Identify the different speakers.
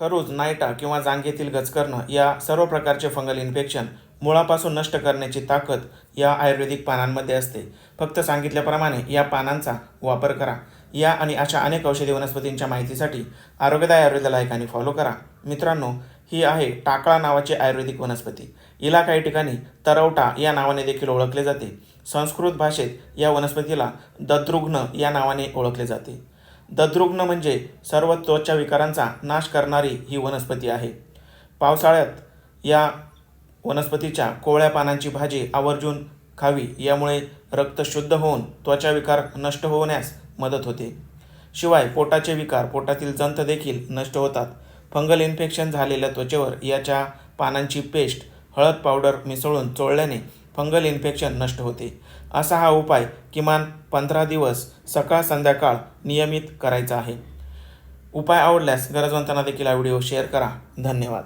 Speaker 1: खरूज नायटा किंवा जांघेतील गचकरणं या सर्व प्रकारचे फंगल इन्फेक्शन मुळापासून नष्ट करण्याची ताकद या आयुर्वेदिक पानांमध्ये असते. फक्त सांगितल्याप्रमाणे या पानांचा वापर करा. या आणि अशा अनेक औषधी वनस्पतींच्या माहितीसाठी आरोग्यदाय आयुर्वेद लायकाने फॉलो करा. मित्रांनो ही आहे टाकळा नावाची आयुर्वेदिक वनस्पती. हिला काही ठिकाणी तरवटा या नावाने देखील ओळखले जाते. संस्कृत भाषेत या वनस्पतीला दद्रुग्न या नावाने ओळखले जाते. दद्रुग्न म्हणजे सर्व त्वचा विकारांचा नाश करणारी ही वनस्पती आहे. पावसाळ्यात या वनस्पतीच्या कोवळ्या पानांची भाजी आवर्जून खावी यामुळे रक्त शुद्ध होऊन त्वचा विकार नष्ट होण्यास मदत होते. शिवाय पोटाचे विकार पोटातील जंत देखील नष्ट होतात. फंगल इन्फेक्शन झालेल्या त्वचेवर याच्या पानांची पेस्ट हळद पावडर मिसळून चोळल्याने फंगल इन्फेक्शन नष्ट होते. असा हा उपाय किमान पंधरा दिवस सकाळ संध्याकाळ नियमित करायचा आहे. उपाय आवडल्यास गरजवंतांना देखील हा व्हिडिओ शेअर करा. धन्यवाद.